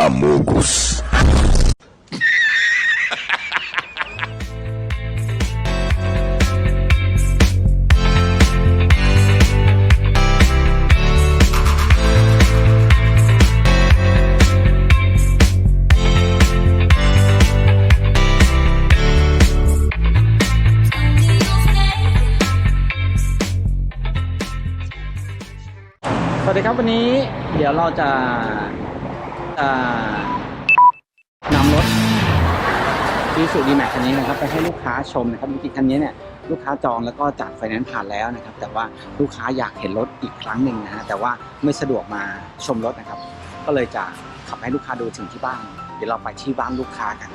Amogus. สวัสดีครับวันนี้เดี๋ยวเราจะเอ่อ นำรถที่สุดีแม็กคันนี้นะครับไปให้ลูกค้าชมนะครับจริงๆคันนี้เนี่ยลูกค้าจองแล้วก็จัดไฟแนนซ์ผ่านแล้วนะครับ แต่ว่าลูกค้าอยากเห็นรถอีกครั้งหนึ่งนะฮะแต่ว่าไม่สะดวกมาชมรถนะครับ ก็เลยจะขับให้ลูกค้าดูถึงที่บ้าน เดี๋ยวเราไปที่บ้านลูกค้ากัน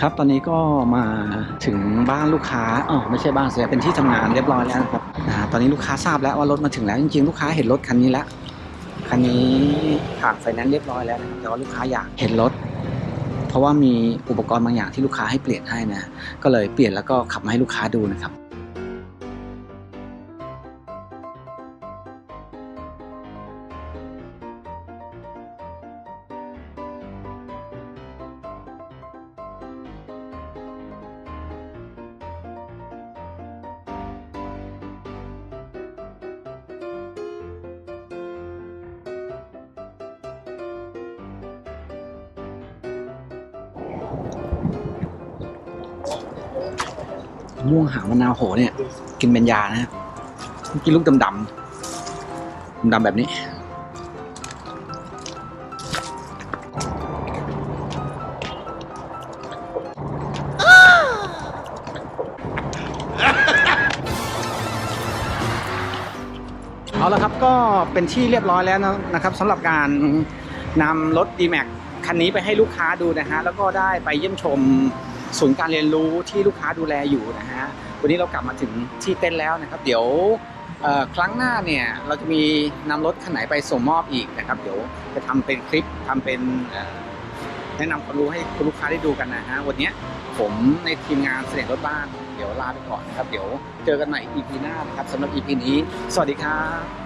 ครับตอนนี้ก็มาถึงบ้านลูกค้าอ๋อไม่ใช่บ้านเสียเป็นที่ทำงานเรียบร้อยแล้วนะครับตอนนี้ลูกค้าทราบแล้วว่ารถมาถึงแล้วจริงๆ ลูกค้าเห็นรถคันนี้แล้ว คันนี้ผ่านไฟแนนซ์เรียบร้อยแล้วนะครับแต่ว่าลูกค้าอยากเห็นรถ เพราะว่ามีอุปกรณ์บางอย่างที่ลูกค้าให้เปลี่ยนให้นะ ก็เลยเปลี่ยนแล้วก็ขับมาให้ลูกค้าดูนะครับ ม่วงหางมะนาวโหเนี่ย กินเป็นยานะกินลูกดำๆดำแบบนี้เอาละครับก็เป็นที่เรียบร้อยแล้วนะนะครับสำหรับการนำรถ d m a x คันนี้ไปให้ลูกค้าดูนะฮะแล้วก็ได้ไปเยี่ยมชม ศูนย์การเรียนรู้ที่ลูกค้าดูแลอยู่นะฮะวันนี้เรากลับมาถึงที่เต็นแล้วนะครับ เดี๋ยวครั้งหน้าเนี่ยเราจะมีนำรถคันไหนไปส่งมอบอีกนะครับ เดี๋ยวจะทำเป็นคลิปทำเป็นแนะนำความรู้ให้คุณลูกค้าได้ดูกันนะฮะวันนี้ผมในทีมงานเสด็จรถบ้าน เดี๋ยวลาไปก่อนนะครับ เดี๋ยวเจอกันใหม่ EP หน้านะครับสำหรับ EP นี้ สวัสดีครับ